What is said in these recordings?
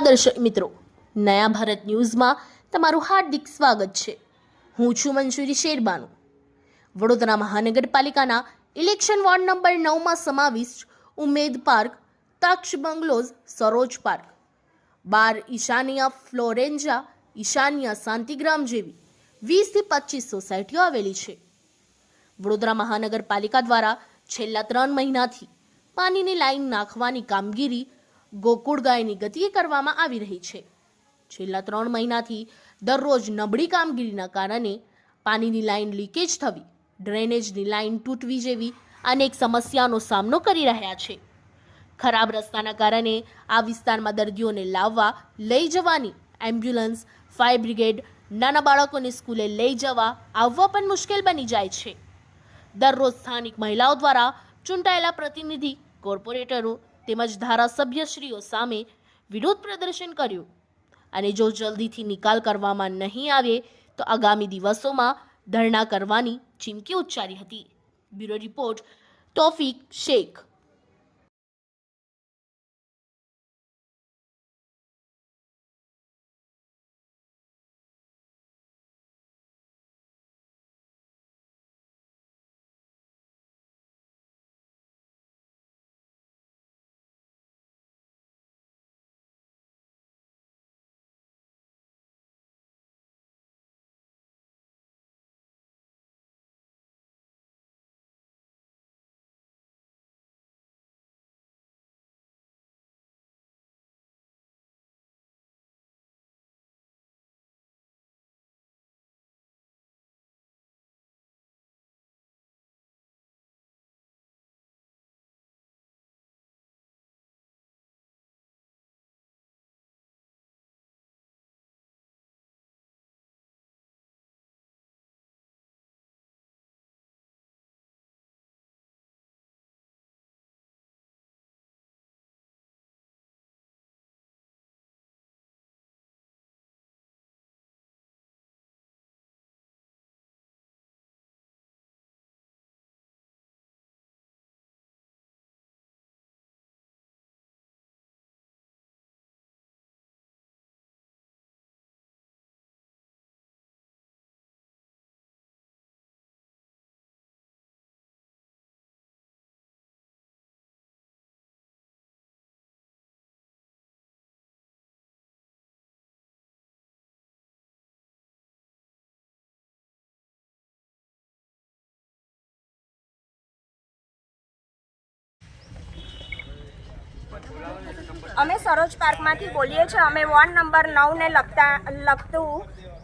નમસ્કાર દર્શક મિત્રો, નયા ભારત ન્યૂઝમાં તમારું હાર્દિક સ્વાગત છે. હું છું મંજુરી શેરબાનુ. વડોદરા મહાનગરપાલિકાના ઇલેક્શન વોર્ડ નંબર નવમાં સમાવિષ્ટ Umed park, Taksh bungalows, Saroj park. બાર ઈશાનિયા ફ્લોરેન્જા, ઈશાનિયા શાંતિગ્રામ જેવી વીસથી પચીસ સોસાયટીઓ આવેલી છે. વડોદરા મહાનગરપાલિકા દ્વારા છેલ્લા ત્રણ મહિનાથી પાણીની લાઈન નાખવાની કામગીરી ગોકુળ ગાયની ગતિએ કરવામાં આવી રહી છે. છેલ્લા ત્રણ મહિનાથી દરરોજ નબળી કામગીરીના કારણે પાણીની લાઇન લીકેજ થવી, ડ્રેનેજની લાઇન તૂટવી જેવી અનેક સમસ્યાનો સામનો કરી રહ્યા છે. ખરાબ રસ્તાના કારણે આ વિસ્તારમાં દર્દીઓને લાવવા લઈ જવાની એમ્બ્યુલન્સ, ફાયર બ્રિગેડ, નાના બાળકોને સ્કૂલે લઈ જવા આવવા પણ મુશ્કેલ બની જાય છે. દરરોજ સ્થાનિક મહિલાઓ દ્વારા ચૂંટાયેલા પ્રતિનિધિ, કોર્પોરેટરો તેમજ ધારાસભ્યશ્રીઓ સામે વિરોધ પ્રદર્શન કર્યું. અને જો જલ્દીથી નિકાલ કરવામાં નહીં આવે, તો આગામી દિવસોમાં ધરણા કરવાની ચીમકી ઉચ્ચારી હતી. Bureau report, Taufiq Shaikh. અમે સરોજ પાર્કમાંથી બોલીએ છીએ. અમે વોર્ડ નંબર નવને લગતા લગતું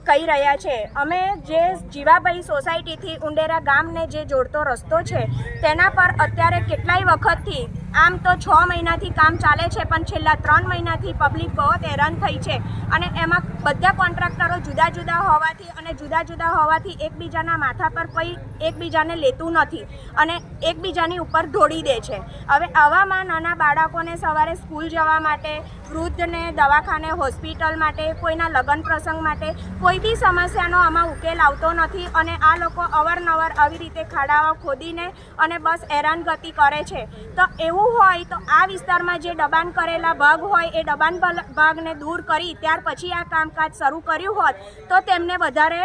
કહી રહ્યા છે. અમે જે જીવાભાઈ સોસાયટીથી ઉંડેરા ગામને જે જોડતો રસ્તો છે, તેના પર અત્યારે કેટલાય વખતથી આમ તો છ મહિનાથી કામ ચાલે છે, પણ છેલ્લા ત્રણ મહિનાથી પબ્લિક બહુ હેરાન થઈ છે. અને એમાં બધા કોન્ટ્રાક્ટરો જુદા જુદા હોવાથી અને જુદા જુદા હોવાથી એકબીજાના માથા પર કોઈ એકબીજાને લેતું નથી અને એકબીજાની ઉપર ઢોળી દે છે. હવે આવામાં નાના બાળકોને સવારે સ્કૂલ જવા માટે, વૃદ્ધને દવાખાને, હોસ્પિટલ માટે, કોઈના લગ્ન પ્રસંગ માટે કોઈ બી સમસ્યાનો આમાં ઉકેલ આવતો નથી અને આ લોકો અવારનવાર આવી રીતે ખાડાઓ ખોદીને અને બસ હેરાનગતિ કરે છે. તો એવું હોય તો આ વિસ્તારમાં જે દબાણ કરેલા ભાગ હોય એ દબાણ ભાગને દૂર કરી, ત્યાર પછી આ કામકાજ શરૂ કર્યું હોત તો તેમને વધારે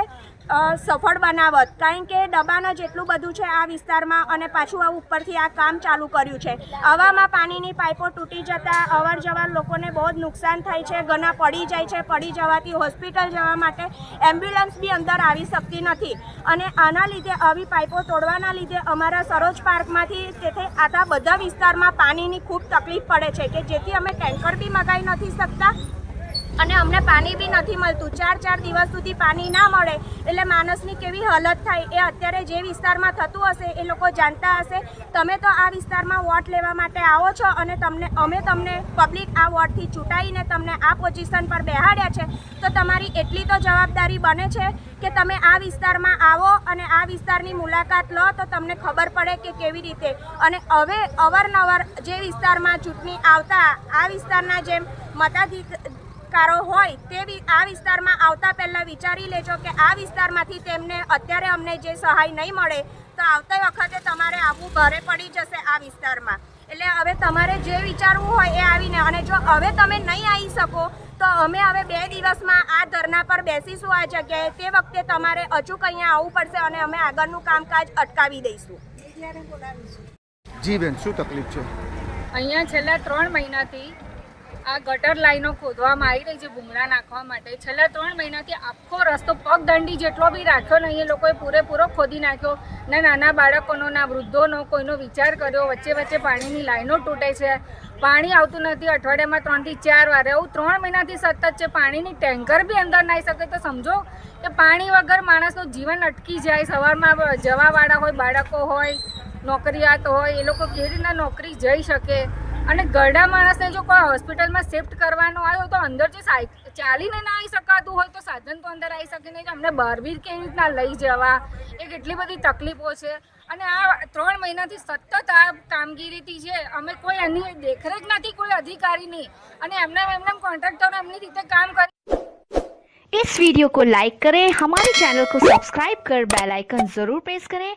સફળ બનાવત. કારણ કે દબાણ જ એટલું બધું છે આ વિસ્તારમાં અને પાછું આ ઉપરથી આ કામ ચાલુ કર્યું છે. હવામાં પાણીની પાઇપો તૂટી જતા અવર જવર લોકોને બહુ જ નુકસાન થાય છે, ઘણા પડી જાય છે, પડી જવાથી હોસ્પિટલ જવા માટે એમ્બ્યુલન્સ બી અંદર આવી શકતી નથી. અને આના લીધે આવી પાઇપો તોડવાના લીધે અમારા સરોજ પાર્કમાંથી તેથી આટલા બધા વિસ્તારમાં પાણીની ખૂબ તકલીફ પડે છે કે જેથી અમે ટેન્કર બી મગાવી નથી શકતા. અને અમને પાણી બી નથી મળતું. ચાર ચાર દિવસ સુધી પાણી ના મળે. એટલે માણસની કેવી હાલત થાય એ અત્યારે જે વિસ્તારમાં થતું હશે એ લોકો જાણતા હશે. તમે તો આ વિસ્તારમાં વોટ લેવા માટે આવો છો અને તમને, અમે તમને પબ્લિક આ વોટથી ચૂંટાઈને તમને આ પોઝિશન પર બેહાડ્યા છે. તો તમારી એટલી તો જવાબદારી બને છે કે તમે આ વિસ્તારમાં આવો અને આ વિસ્તારની મુલાકાત લો તો તમને ખબર પડે કે કેવી રીતે. અને હવે અવારનવાર જે વિસ્તારમાં ચૂંટણી આવતા, આ વિસ્તારના જેમ મતાધિકારો હોય તે વિ- આ વિસ્તારમાં આવતા પહેલાં વિચારી લેજો કે આ વિસ્તારમાંથી તેમને અત્યારે અમને જે સહાય નહીં મળે તો આવતા વખતે તમારે આવવું ભારે પડી જશે આ વિસ્તારમાં. એટલે હવે તમારે જે વિચારવું હોય એ આવીને અને જો હવે તમે નહીં આવી શકો તો અમે હવે બે દિવસમાં આ ધરના પર બેસીશું આ જગ્યાએ. તે વખતે તમારે અચૂક અહીંયા આવવું પડશે અને અમે આગળનું કામકાજ અટકાવી દઈશું. જી બેન શું તકલીફ છે? અહીંયા છેલ્લા ત્રણ મહિનાથી આ ગટર લાઈનો ખોદવામાં આવી રહી છે ભૂંગળા નાખવા માટે. છેલ્લા ત્રણ મહિનાથી આખો રસ્તો પગદંડી જેટલો બી રાખ્યો નહીં, એ લોકોએ પૂરેપૂરો ખોદી નાખ્યો. ના નાના બાળકોનો, ના વૃદ્ધોનો કોઈનો વિચાર કર્યો, વચ્ચે વચ્ચે પાણીની લાઈનો તૂટે છે. પાણી આવતું નથી, અઠવાડિયામાં ત્રણથી ચાર વાર. એવું ત્રણ મહિનાથી સતત છે, પાણીની ટેન્કર બી અંદર નાહી શકે તો સમજો કે પાણી વગર માણસનું જીવન અટકી જાય. સવારમાં જવાવાળા હોય, બાળકો હોય, નોકરિયાત હોય, એ લોકો કેવી રીતના નોકરી જઈ શકે? અને ગરડા માણસને જો કોઈ હોસ્પિટલમાં શિફ્ટ કરવાનો આવ્યો તો અંદર જે સાયક ચાલીને ના આવી શકાતું હોય તો સાધન તો અંદર આવી શકે નહીં તો અમને બહાર બી કેવી રીતના લઈ જવા એ કેટલી બધી તકલીફો છે અને આ ત્રણ મહિનાથી સતત આ કામગીરીથી છે અમે કોઈ એની દેખરેખ નથી કોઈ અધિકારીની અને એમને એમને કોન્ટ્રાક્ટર એમની રીતે કામ કરી इस वीडियो को लाइक करें हमारे चैनल को सब्सक्राइब कर बेल आइकन जरूर प्रेस करें